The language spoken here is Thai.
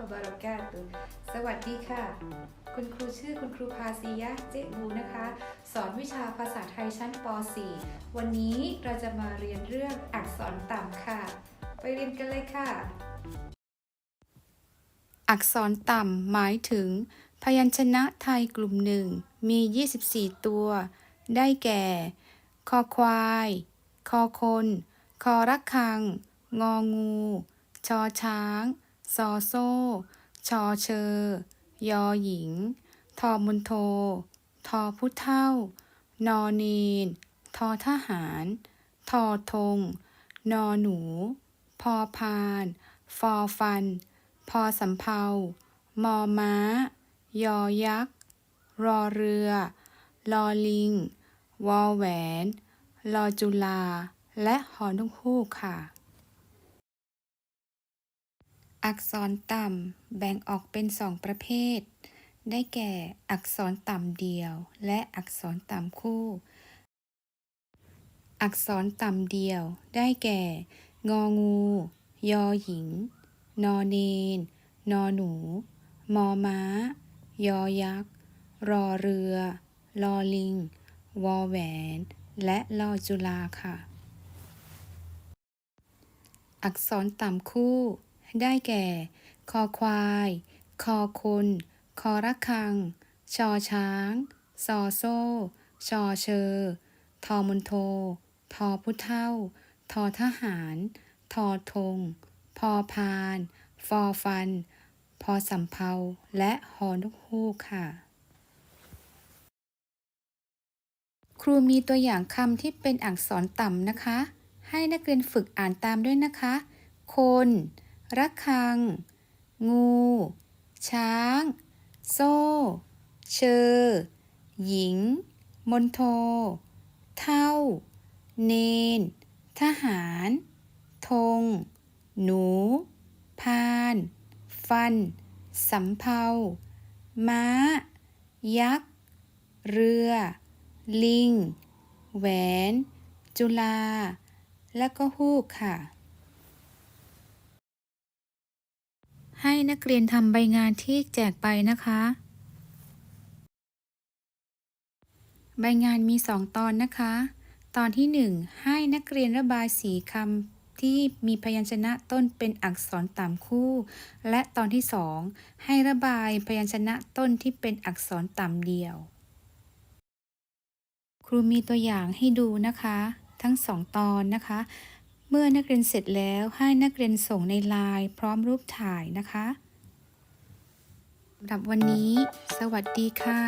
wabarakatuh สวัสดีค่ะ คุณครูชื่อคุณครูพาซียะเจ๊บูนะคะ สอนวิชาภาษาไทยชั้นป .4 วันนี้เราจะมาเรียนเรื่องอักษรต่ำค่ะ ไปเรียนกันเลยค่ะ อักษรต่ำหมายถึง พยัญชนะไทยกลุ่มหนึ่งมี 24 ตัว ได้แก่ คอควาย คอคน คอระฆัง งองู ชอช้าง ซอโซ่ ชอเชอยอหญิง ทอมุนโท ทอผู้เท่า นอเนน ทอทหาร ทอธง นอหนู พอพาน ฟอฟัน พอสำเภามอม้า ยอยักษ์ รอเรือ ลอลิง วอแหวน ลอจุลา และหอนกฮูกค่ะ อักษรต่ำแบ่งออกเป็นสองประเภท ได้แก่อักษรต่ำเดียว และอักษรต่ำคู่ อักษรต่ำเดียว ได้แก่ งองู ยอหญิง นอเนน นอหนู มอม้า ยอยักษ์ รอเรือ ลอลิง วอแหวน และลอจุลาค่ะ อักษรต่ำคู่ ได้แก่ คอควาย คอคน คอระฆัง ชอช้าง ซอโซ่ ชอเชอ ทอมนโท ทอผู้เท่า ทอทหาร ทอธง พอพาน ฟอฟัน พอสำเภาและฮอนกฮูกค่ะ ครูมีตัวอย่างคำที่เป็นอักษรต่ำนะคะ ให้นักเรียนฝึกอ่านตามด้วยนะคะ คน ระฆัง งู ช้าง โซ่ เชอ หญิง มนโท เท่า เนน ทหาร ธง หนู พาน ฟัน สำเภา ม้า ยักษ์ เรือ ลิง แหวน จุลา และก็ฮูกค่ะ ให้นักเรียนทำใบงานที่แจกไปนะคะ ใบงานมีสองตอนนะคะ ตอนที่หนึ่งให้นักเรียนระบายสีคำที่มีพยัญชนะต้นเป็นอักษรต่ำคู่ และตอนที่สองให้ระบายพยัญชนะต้นที่เป็นอักษรต่ำเดียว ครูมีตัวอย่างให้ดูนะคะ ทั้งสองตอนนะคะ เมื่อนักเรียนเสร็จแล้วให้นักเรียนส่งในไลน์พร้อมรูปถ่ายนะคะสำหรับวันนี้ สวัสดีค่ะ